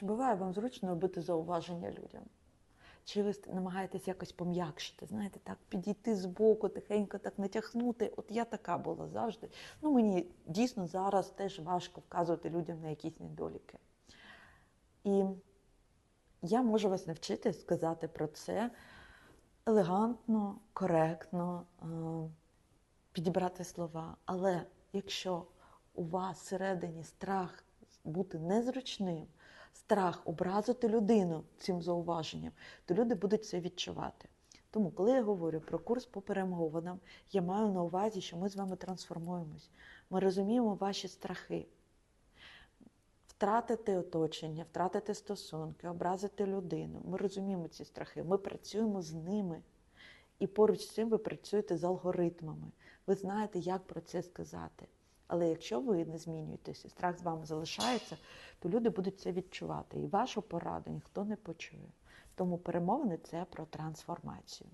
Чи буває вам зручно робити зауваження людям? Чи ви намагаєтесь якось пом'якшити, знаєте, так, підійти збоку, тихенько так натягнути? От я така була завжди. Ну, мені дійсно зараз теж важко вказувати людям на якісь недоліки. І я можу вас навчити сказати про це елегантно, коректно, е, підібрати слова. Але якщо у вас всередині страх бути незручним, страх образити людину цим зауваженням, то люди будуть це відчувати. Тому, коли я говорю про курс по перемовинам, я маю на увазі, що ми з вами трансформуємось. Ми розуміємо ваші страхи. Втратити оточення, втратити стосунки, образити людину. Ми розуміємо ці страхи, ми працюємо з ними. І поруч з цим ви працюєте з алгоритмами. Ви знаєте, як про це сказати. Але якщо ви не змінюєтеся, страх з вами залишається, то люди будуть це відчувати. І вашу пораду ніхто не почує. Тому перемовини це про трансформацію.